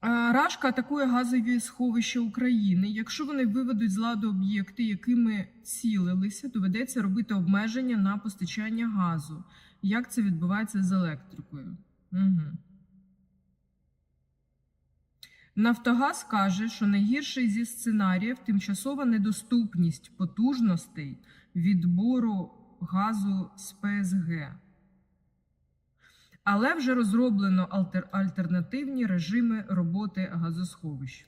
Рашка атакує газові сховища України. Якщо вони виведуть з ладу об'єкти, якими цілилися, доведеться робити обмеження на постачання газу. Як це відбувається з електрикою? Угу. Нафтогаз каже, що найгірший зі сценаріїв тимчасова недоступність потужностей відбору газу з ПСГ. Але вже розроблено альтер- альтернативні режими роботи газосховищ.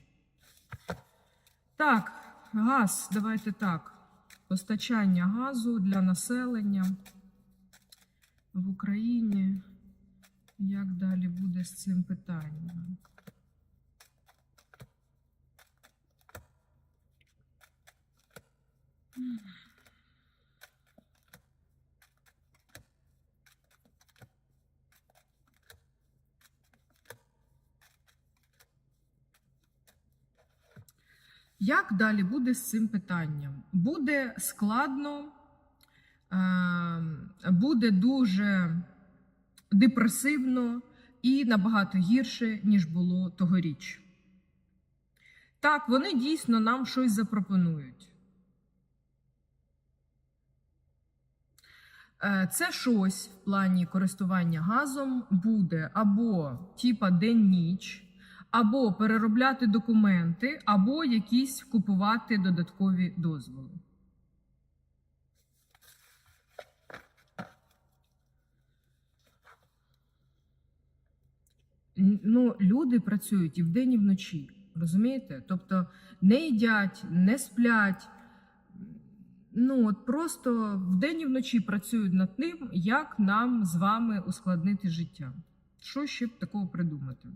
Так, газ, давайте так. Постачання газу для населення в Україні. Як далі буде з цим питанням? Як далі буде з цим питанням? Буде складно, е, буде дуже депресивно і набагато гірше, ніж було тогоріч. Так, вони дійсно нам щось запропонують. Е, Це щось в плані користування газом буде або типа день-ніч, або переробляти документи, або якісь купувати додаткові дозволи. Ну, люди працюють і вдень, і вночі. Розумієте? Тобто не їдять, не сплять. Ну, от просто вдень і вночі працюють над тим, як нам з вами ускладнити життя. Що ще б такого придумати?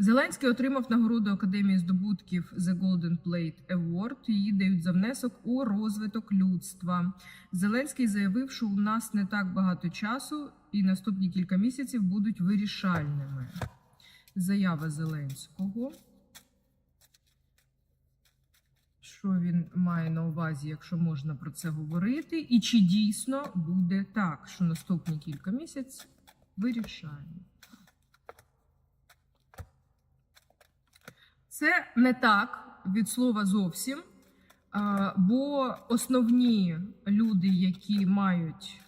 Зеленський отримав нагороду Академії здобутків The Golden Plate Award. Її дають за внесок у розвиток людства. Зеленський заявив, що у нас не так багато часу, і наступні кілька місяців будуть вирішальними. Заява Зеленського. Що він має на увазі, якщо можна про це говорити, і чи дійсно буде так, що наступні кілька місяців вирішальні? Це не так від слова зовсім, бо основні люди, які мають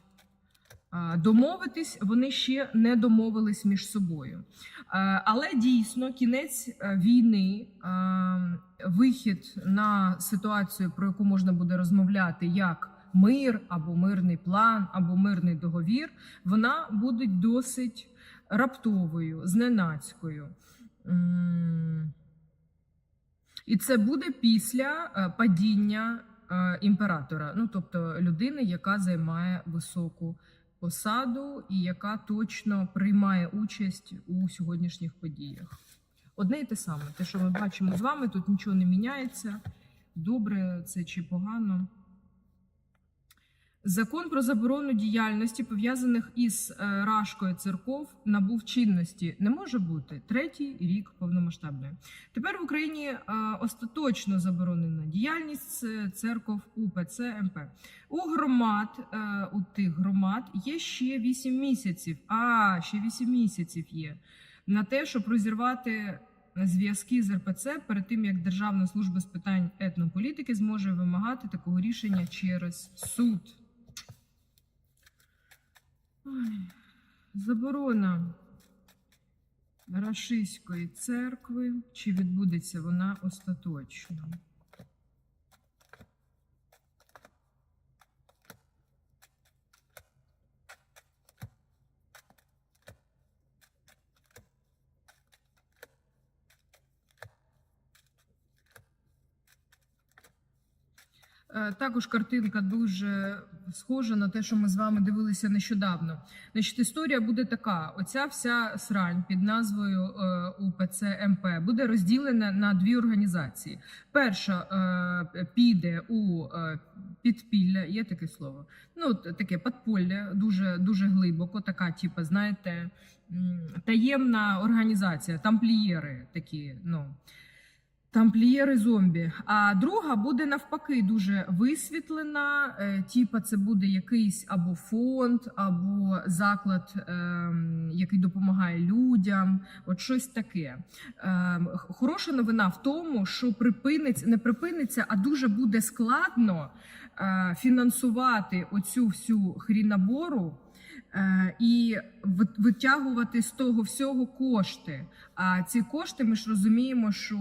домовитись, вони ще не домовились між собою. Але дійсно кінець війни, вихід на ситуацію, про яку можна буде розмовляти, як мир або мирний план, або мирний договір, вона буде досить раптовою, зненацькою. І це буде після е, падіння е, імператора, ну тобто людини, яка займає високу посаду і яка точно приймає участь у сьогоднішніх подіях. Одне і те саме, те, що ми бачимо з вами, тут нічого не міняється. Добре це чи погано. Закон про заборону діяльності, пов'язаних із е, рашкою церков, набув чинності. Не може бути третій рік повномасштабної. Тепер в Україні е, остаточно заборонена діяльність е, церков УПЦ МП. У громад, у тих громад є ще 8 місяців. А, ще 8 місяців є на те, щоб розірвати зв'язки з РПЦ перед тим, як Державна служба з питань етнополітики зможе вимагати такого рішення через суд. Заборона Рашиської церкви. Чи відбудеться вона остаточно? Також картинка дуже схожа на те, що ми з вами дивилися нещодавно. Значить, історія буде така: оця вся срань під назвою е, УПЦ МП буде розділена на дві організації. Перша е, піде у е, підпілля, є таке слово. Ну, таке подполля, дуже дуже глибоко, така, типу, знаєте, таємна організація, тамплієри такі. ну. Тамплієри зомбі. А друга буде навпаки дуже висвітлена. Е, Типа, це буде якийсь або фонд, або заклад, ем, який допомагає людям. От щось таке. Ем, Хороша новина в тому, що припиниться, не припиниться, а дуже буде складно е, фінансувати оцю всю хрінабору. Е, І витягувати з того всього кошти. А ці кошти ми ж розуміємо, що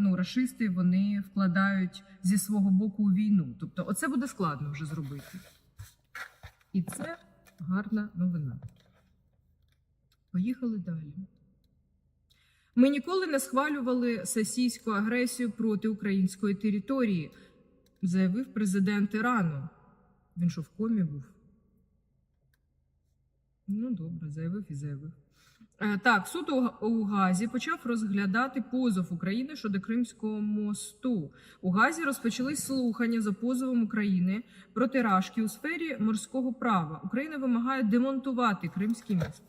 ну рашисти вони вкладають зі свого боку у війну. Тобто, оце буде складно вже зробити. І це гарна новина. Поїхали далі. Ми ніколи не схвалювали сесійську агресію проти української території, заявив президент Ірану. Він що в комі був? Ну, добре, заявив і заявив. Е, Так, суд у Газі почав розглядати позов України щодо Кримського мосту. У Газі розпочались слухання за позовом України проти Рашки у сфері морського права. Україна вимагає демонтувати Кримський міст.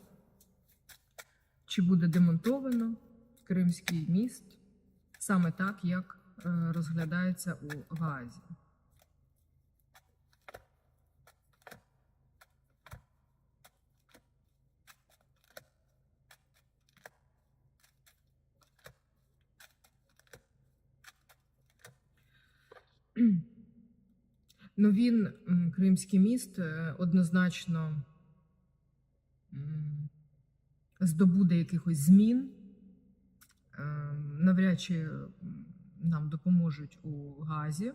Чи буде демонтовано Кримський міст саме так, як е, розглядається у Газі? Ну, він, Кримський міст, е, однозначно здобуде якихось змін. Е, Навряд чи нам допоможуть у Газі.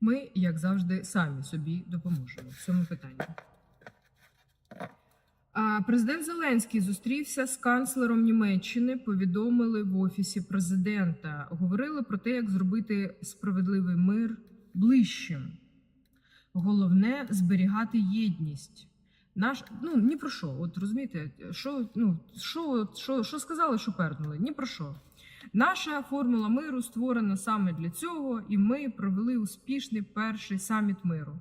Ми, як завжди, самі собі допоможемо в цьому питанні. Президент Зеленський зустрівся з канцлером Німеччини. Повідомили в офісі президента. Говорили про те, як зробити справедливий мир ближчим. Головне зберігати єдність. Наш ну ні про що. От розумієте, що ну що, що, що сказали, що пернули? Ні про що. Наша формула миру створена саме для цього, і ми провели успішний перший саміт миру.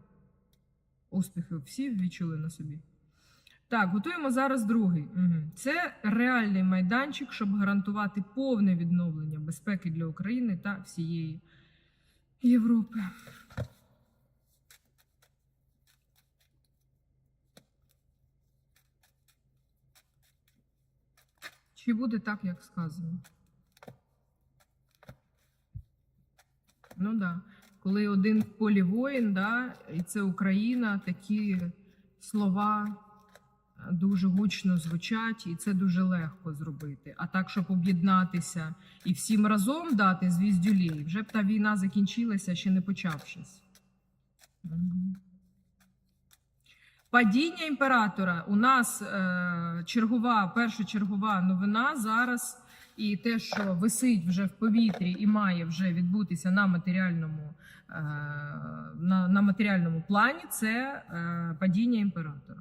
Успіхи всі відчули на собі. Так, готуємо зараз другий. Угу. Це реальний майданчик, щоб гарантувати повне відновлення безпеки для України та всієї Європи. Чи буде так, як сказано? Ну да. Коли один в полі воїн, да, і це Україна, такі слова е, дуже гучно звучать, і це дуже легко зробити. А так, щоб об'єднатися і всім разом дати звіздюлей, вже б та війна закінчилася, ще не почавшись. Мгм. Падіння імператора. У нас е, чергова, першочергова новина зараз, і те, що висить вже в повітрі і має вже відбутися на матеріальному, е, на, на матеріальному плані, це е, падіння імператора.